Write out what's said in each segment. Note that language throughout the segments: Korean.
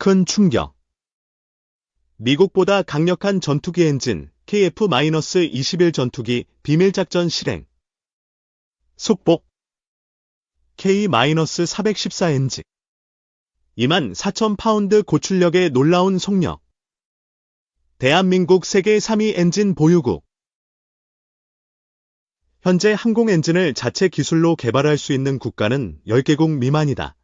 큰 충격. 미국보다 강력한 전투기 엔진 KF-21 전투기 비밀작전 실행. 속복 K-414 엔진 2만 4천 파운드 고출력의 놀라운 속력. 대한민국 세계 3위 엔진 보유국. 현재 항공 엔진을 자체 기술로 개발할 수 있는 국가는 10개국 미만이다.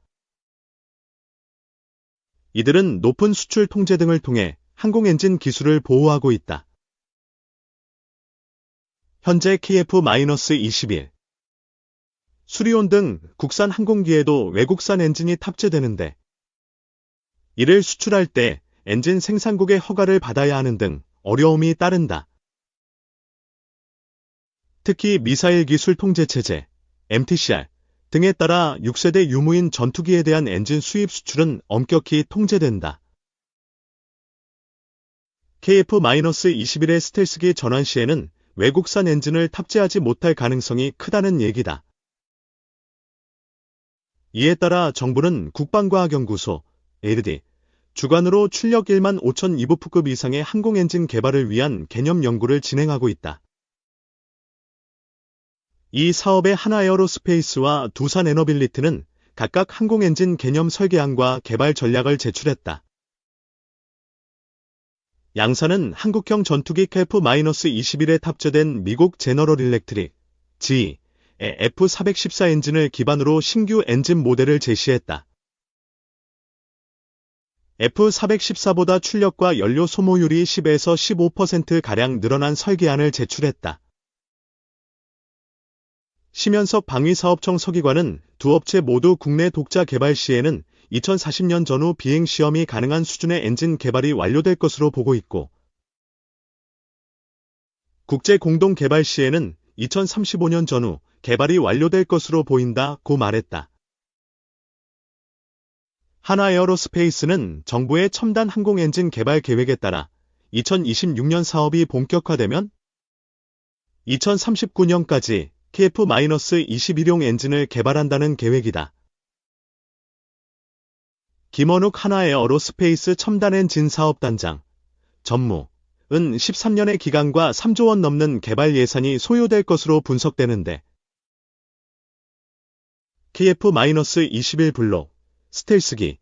이들은 높은 수출 통제 등을 통해 항공 엔진 기술을 보호하고 있다. 현재 KF-21 수리온 등 국산 항공기에도 외국산 엔진이 탑재되는데 이를 수출할 때 엔진 생산국의 허가를 받아야 하는 등 어려움이 따른다. 특히 미사일 기술 통제 체제, MTCR 등에 따라 6세대 유무인 전투기에 대한 엔진 수입 수출은 엄격히 통제된다. KF-21의 스텔스기 전환 시에는 외국산 엔진을 탑재하지 못할 가능성이 크다는 얘기다. 이에 따라 정부는 국방과학연구소, ARD, 주관으로 출력 1만 5천 이브프급 이상의 항공 엔진 개발을 위한 개념 연구를 진행하고 있다. 이 사업의 하나에어로스페이스와 두산 에너빌리티는 각각 항공 엔진 개념 설계안과 개발 전략을 제출했다. 양사는 한국형 전투기 KF-21에 탑재된 미국 제너럴 일렉트릭, G, 의 F414 엔진을 기반으로 신규 엔진 모델을 제시했다. F414보다 출력과 연료 소모율이 10에서 15%가량 늘어난 설계안을 제출했다. 심연석 방위사업청 서기관은 두 업체 모두 국내 독자 개발 시에는 2040년 전후 비행 시험이 가능한 수준의 엔진 개발이 완료될 것으로 보고 있고, 국제 공동 개발 시에는 2035년 전후 개발이 완료될 것으로 보인다고 말했다. 하나에어로스페이스는 정부의 첨단 항공 엔진 개발 계획에 따라 2026년 사업이 본격화되면 2039년까지 KF-21용 엔진을 개발한다는 계획이다. 김원욱 하나에어로 스페이스 첨단 엔진 사업단장. 전무 은 13년의 기간과 3조 원 넘는 개발 예산이 소요될 것으로 분석되는데. KF-21 블록, 스텔스기의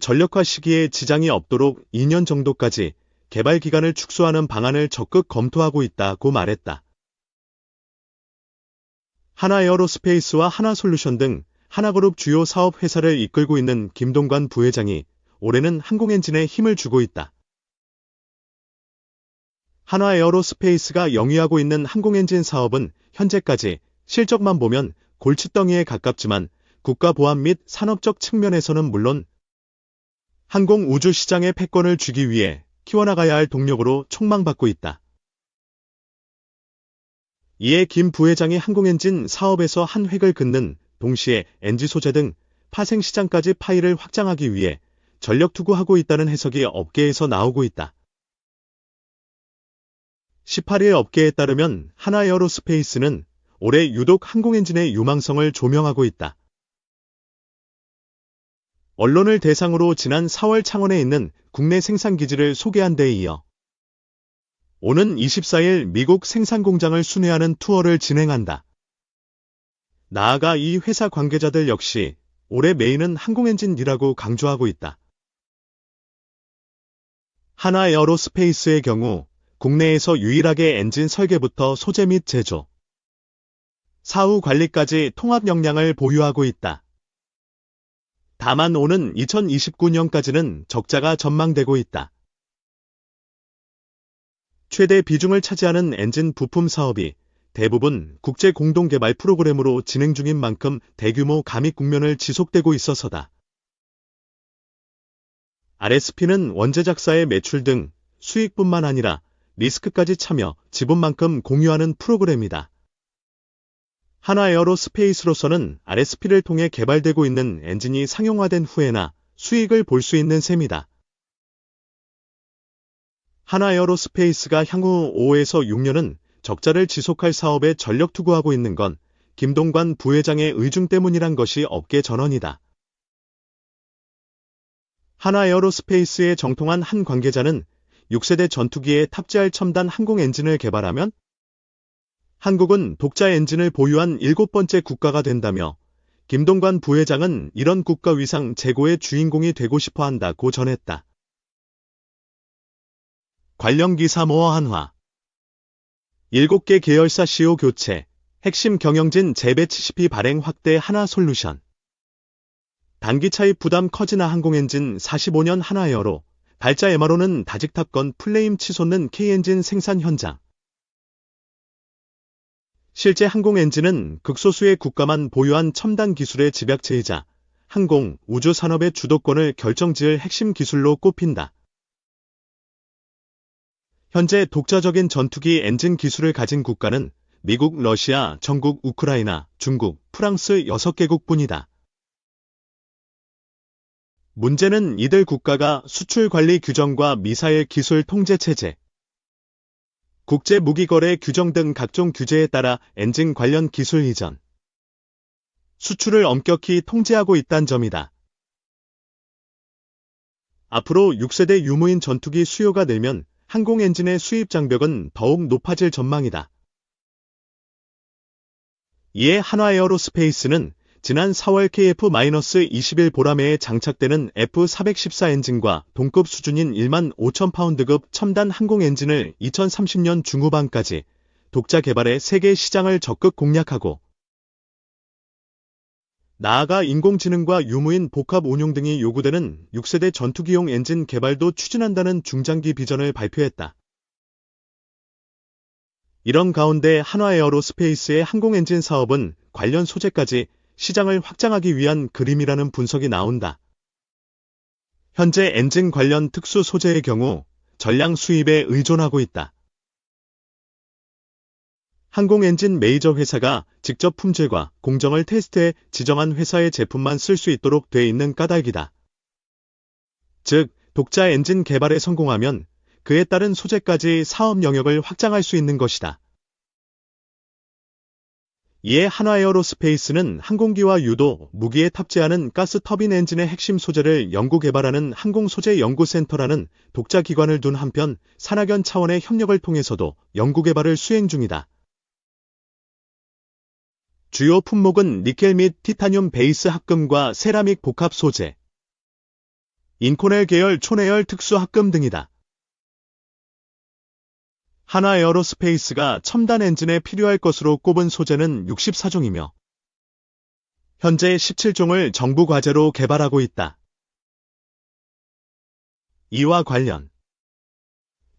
전력화 시기에 지장이 없도록 2년 정도까지 개발 기간을 축소하는 방안을 적극 검토하고 있다고 말했다. 하나에어로스페이스와 하나솔루션 등 하나그룹 주요 사업 회사를 이끌고 있는 김동관 부회장이 올해는 항공엔진에 힘을 주고 있다. 하나에어로스페이스가 영위하고 있는 항공엔진 사업은 현재까지 실적만 보면 골칫덩이에 가깝지만 국가보안 및 산업적 측면에서는 물론 항공 우주 시장의 패권을 주기 위해 키워나가야 할 동력으로 촉망받고 있다. 이에 김 부회장이 항공엔진 사업에서 한 획을 긋는 동시에 엔지 소재 등 파생 시장까지 파일을 확장하기 위해 전력 투구하고 있다는 해석이 업계에서 나오고 있다. 18일 업계에 따르면 하나에어로스페이스는 올해 유독 항공엔진의 유망성을 조명하고 있다. 언론을 대상으로 지난 4월 창원에 있는 국내 생산기지를 소개한 데 이어 오는 24일 미국 생산공장을 순회하는 투어를 진행한다. 나아가 이 회사 관계자들 역시 올해 메인은 항공엔진이라고 강조하고 있다. 하나 에어로스페이스의 경우 국내에서 유일하게 엔진 설계부터 소재 및 제조, 사후 관리까지 통합 역량을 보유하고 있다. 다만 오는 2029년까지는 적자가 전망되고 있다. 최대 비중을 차지하는 엔진 부품 사업이 대부분 국제 공동개발 프로그램으로 진행 중인 만큼 대규모 감익 국면을 지속되고 있어서다. RSP는 원재 작사의 매출 등 수익뿐만 아니라 리스크까지 참여 지분만큼 공유하는 프로그램이다. 하나에어로 스페이스로서는 RSP를 통해 개발되고 있는 엔진이 상용화된 후에나 수익을 볼 수 있는 셈이다. 하나에어로스페이스가 향후 5에서 6년은 적자를 지속할 사업에 전력 투구하고 있는 건 김동관 부회장의 의중 때문이란 것이 업계 전언이다. 하나 에어로스페이스의 정통한 한 관계자는 6세대 전투기에 탑재할 첨단 항공 엔진을 개발하면 한국은 독자 엔진을 보유한 일곱 번째 국가가 된다며 김동관 부회장은 이런 국가 위상 제고의 주인공이 되고 싶어 한다고 전했다. 관련 기사 모어 한화. 7개 계열사 CEO 교체, 핵심 경영진 재배치 CP 발행 확대 하나 솔루션. 단기 차입 부담 커지나 항공엔진 45년 하나에어로 발자 MRO는 다직탑건 플레임 치솟는 K엔진 생산 현장. 실제 항공엔진은 극소수의 국가만 보유한 첨단 기술의 집약체이자 항공, 우주 산업의 주도권을 결정지을 핵심 기술로 꼽힌다. 현재 독자적인 전투기 엔진 기술을 가진 국가는 미국, 러시아, 전국, 우크라이나, 중국, 프랑스 6개국 뿐이다. 문제는 이들 국가가 수출 관리 규정과 미사일 기술 통제 체제, 국제 무기거래 규정 등 각종 규제에 따라 엔진 관련 기술 이전, 수출을 엄격히 통제하고 있다는 점이다. 앞으로 6세대 유무인 전투기 수요가 늘면 항공 엔진의 수입 장벽은 더욱 높아질 전망이다. 이에 한화에어로스페이스는 지난 4월 KF-21 보라매에 장착되는 F414 엔진과 동급 수준인 1만 5천 파운드급 첨단 항공 엔진을 2030년 중후반까지 독자 개발해 세계 시장을 적극 공략하고 나아가 인공지능과 유무인 복합 운용 등이 요구되는 6세대 전투기용 엔진 개발도 추진한다는 중장기 비전을 발표했다. 이런 가운데 한화에어로스페이스의 항공엔진 사업은 관련 소재까지 시장을 확장하기 위한 그림이라는 분석이 나온다. 현재 엔진 관련 특수 소재의 경우 전량 수입에 의존하고 있다. 항공엔진 메이저 회사가 직접 품질과 공정을 테스트해 지정한 회사의 제품만 쓸 수 있도록 돼 있는 까닭이다. 즉, 독자 엔진 개발에 성공하면 그에 따른 소재까지 사업 영역을 확장할 수 있는 것이다. 이에 한화에어로스페이스는 항공기와 유도, 무기에 탑재하는 가스 터빈 엔진의 핵심 소재를 연구 개발하는 항공소재연구센터라는 독자 기관을 둔 한편 산학연 차원의 협력을 통해서도 연구 개발을 수행 중이다. 주요 품목은 니켈 및 티타늄 베이스 합금과 세라믹 복합 소재, 인코넬 계열 초내열 특수 합금 등이다. 하나 에어로스페이스가 첨단 엔진에 필요할 것으로 꼽은 소재는 64종이며 현재 17종을 정부 과제로 개발하고 있다. 이와 관련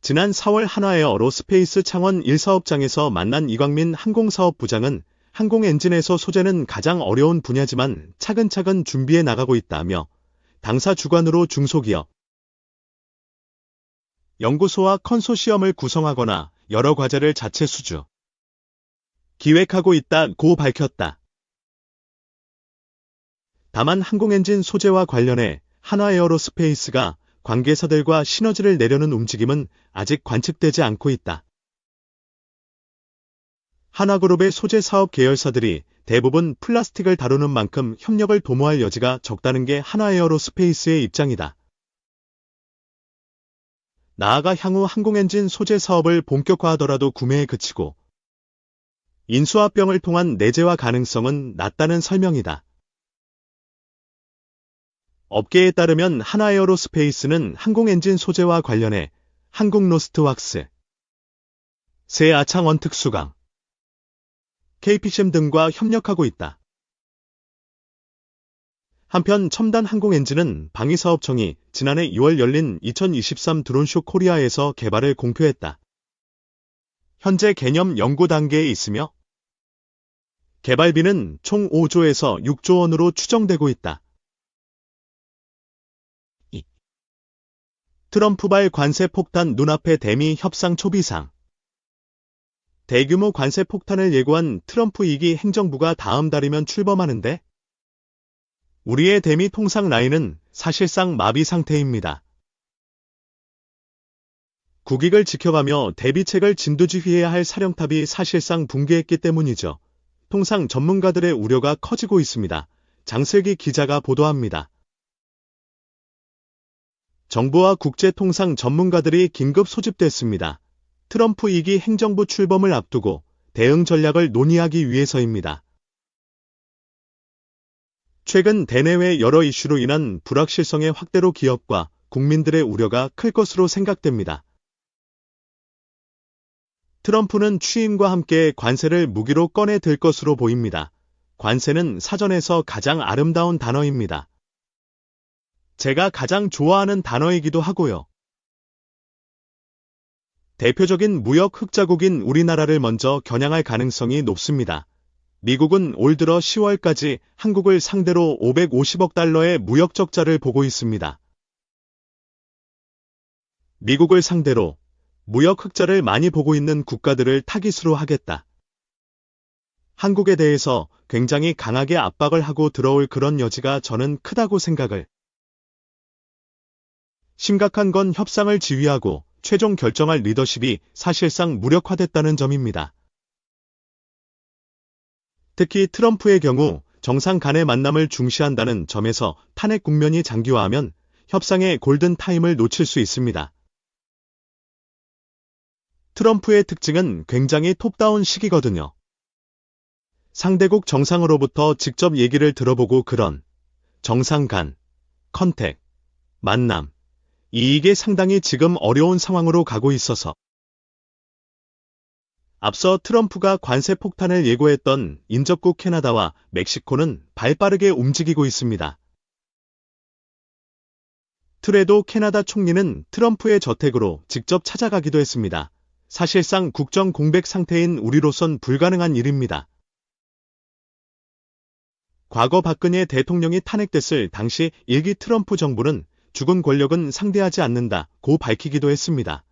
지난 4월 하나에어로스페이스 창원 1사업장에서 만난 이광민 항공사업 부장은 항공 엔진에서 소재는 가장 어려운 분야지만 차근차근 준비해 나가고 있다며 당사 주관으로 중소기업, 연구소와 컨소시엄을 구성하거나 여러 과제를 자체 수주, 기획하고 있다고 밝혔다. 다만 항공엔진 소재와 관련해 한화에어로스페이스가 관계사들과 시너지를 내려는 움직임은 아직 관측되지 않고 있다. 한화그룹의 소재 사업 계열사들이 대부분 플라스틱을 다루는 만큼 협력을 도모할 여지가 적다는 게 한화에어로 스페이스의 입장이다. 나아가 향후 항공엔진 소재 사업을 본격화하더라도 구매에 그치고 인수합병을 통한 내재화 가능성은 낮다는 설명이다. 업계에 따르면 하나에어로 스페이스는 항공엔진 소재와 관련해 한국로스트 왁스, 새 아창원 특수강, KPCM 등과 협력하고 있다. 한편 첨단 항공 엔진은 방위사업청이 지난해 2월 열린 2023 드론쇼 코리아에서 개발을 공표했다. 현재 개념 연구 단계에 있으며 개발비는 총 5조에서 6조 원으로 추정되고 있다. 트럼프발 관세 폭탄 눈앞에 대미 협상 초비상 대규모 관세 폭탄을 예고한 트럼프 2기 행정부가 다음 달이면 출범하는데 우리의 대미 통상 라인은 사실상 마비 상태입니다. 국익을 지켜가며 대비책을 진두지휘해야 할 사령탑이 사실상 붕괴했기 때문이죠. 통상 전문가들의 우려가 커지고 있습니다. 장슬기 기자가 보도합니다. 정부와 국제통상 전문가들이 긴급 소집됐습니다. 트럼프 2기 행정부 출범을 앞두고 대응 전략을 논의하기 위해서입니다. 최근 대내외 여러 이슈로 인한 불확실성의 확대로 기업과 국민들의 우려가 클 것으로 생각됩니다. 트럼프는 취임과 함께 관세를 무기로 꺼내 들 것으로 보입니다. 관세는 사전에서 가장 아름다운 단어입니다. 제가 가장 좋아하는 단어이기도 하고요. 대표적인 무역 흑자국인 우리나라를 먼저 겨냥할 가능성이 높습니다. 미국은 올 들어 10월까지 한국을 상대로 550억 달러의 무역 적자를 보고 있습니다. 미국을 상대로 무역 흑자를 많이 보고 있는 국가들을 타깃으로 하겠다. 한국에 대해서 굉장히 강하게 압박을 하고 들어올 그런 여지가 저는 크다고 생각을. 심각한 건 협상을 지휘하고 최종 결정할 리더십이 사실상 무력화됐다는 점입니다. 특히 트럼프의 경우 정상 간의 만남을 중시한다는 점에서 탄핵 국면이 장기화하면 협상의 골든 타임을 놓칠 수 있습니다. 트럼프의 특징은 굉장히 톱다운 식이거든요. 상대국 정상으로부터 직접 얘기를 들어보고 그런 정상 간, 컨택, 만남, 이게 상당히 지금 어려운 상황으로 가고 있어서 앞서 트럼프가 관세 폭탄을 예고했던 인접국 캐나다와 멕시코는 발빠르게 움직이고 있습니다. 트레도 캐나다 총리는 트럼프의 저택으로 직접 찾아가기도 했습니다. 사실상 국정 공백 상태인 우리로선 불가능한 일입니다. 과거 박근혜 대통령이 탄핵됐을 당시 일기 트럼프 정부는 죽은 권력은 상대하지 않는다 고 밝히기도 했습니다.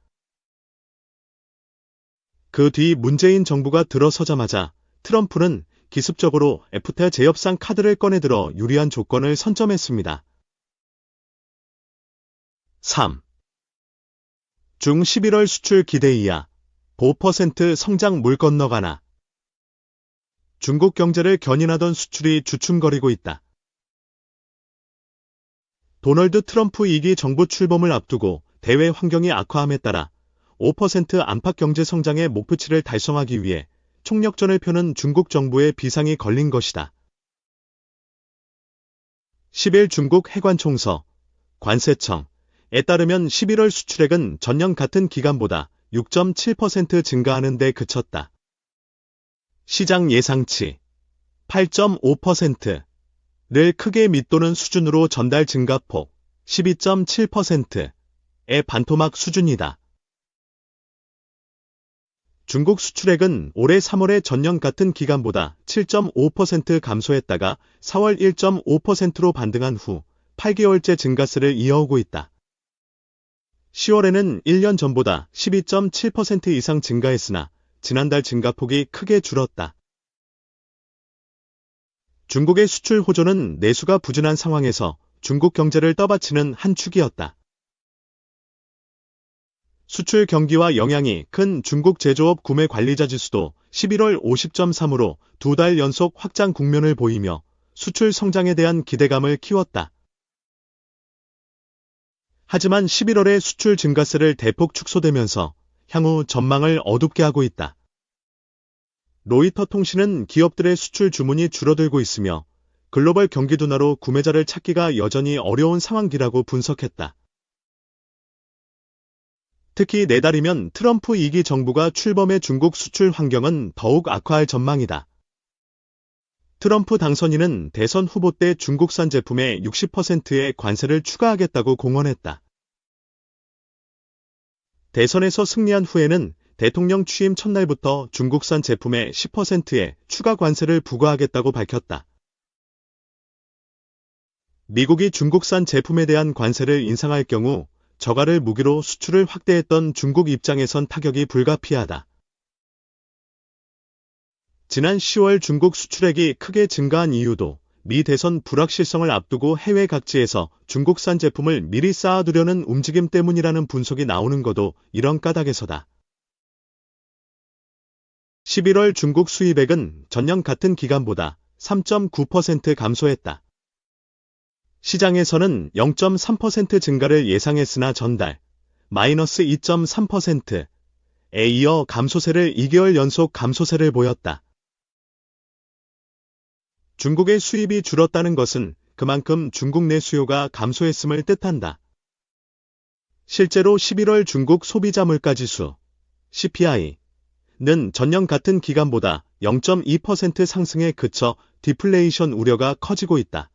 그 뒤 문재인 정부가 들어서자마자 트럼프는 기습적으로 애프터 재협상 카드를 꺼내들어 유리한 조건을 선점했습니다. 3. 중 11월 수출 기대 이하 5% 성장 물 건너가나 중국 경제를 견인하던 수출이 주춤거리고 있다. 도널드 트럼프 2기 정부 출범을 앞두고 대외 환경이 악화함에 따라 5% 안팎 경제 성장의 목표치를 달성하기 위해 총력전을 펴는 중국 정부의 비상이 걸린 것이다. 10일 중국 해관총서, 관세청에 따르면 11월 수출액은 전년 같은 기간보다 6.7% 증가하는 데 그쳤다. 시장 예상치 8.5%, 를 크게 밑도는 수준으로 전달 증가폭 12.7%의 반토막 수준이다. 중국 수출액은 올해 3월의 전년 같은 기간보다 7.5% 감소했다가 4월 1.5%로 반등한 후 8개월째 증가세를 이어오고 있다. 10월에는 1년 전보다 12.7% 이상 증가했으나 지난달 증가폭이 크게 줄었다. 중국의 수출 호조는 내수가 부진한 상황에서 중국 경제를 떠받치는 한 축이었다. 수출 경기와 영향이 큰 중국 제조업 구매 관리자 지수도 11월 50.3으로 두 달 연속 확장 국면을 보이며 수출 성장에 대한 기대감을 키웠다. 하지만 11월에 수출 증가세를 대폭 축소되면서 향후 전망을 어둡게 하고 있다. 로이터 통신은 기업들의 수출 주문이 줄어들고 있으며 글로벌 경기 둔화로 구매자를 찾기가 여전히 어려운 상황이라고 분석했다. 특히 내달이면 트럼프 2기 정부가 출범해 중국 수출 환경은 더욱 악화할 전망이다. 트럼프 당선인은 대선 후보 때 중국산 제품에 60%의 관세를 추가하겠다고 공언했다. 대선에서 승리한 후에는 대통령 취임 첫날부터 중국산 제품에 10%의 추가 관세를 부과하겠다고 밝혔다. 미국이 중국산 제품에 대한 관세를 인상할 경우 저가를 무기로 수출을 확대했던 중국 입장에선 타격이 불가피하다. 지난 10월 중국 수출액이 크게 증가한 이유도 미 대선 불확실성을 앞두고 해외 각지에서 중국산 제품을 미리 쌓아두려는 움직임 때문이라는 분석이 나오는 것도 이런 까닭에서다. 11월 중국 수입액은 전년 같은 기간보다 3.9% 감소했다. 시장에서는 0.3% 증가를 예상했으나 전달, 마이너스 2.3%에 이어 감소세를 2개월 연속 감소세를 보였다. 중국의 수입이 줄었다는 것은 그만큼 중국 내 수요가 감소했음을 뜻한다. 실제로 11월 중국 소비자 물가지수 CPI 는 전년 같은 기간보다 0.2% 상승에 그쳐 디플레이션 우려가 커지고 있다.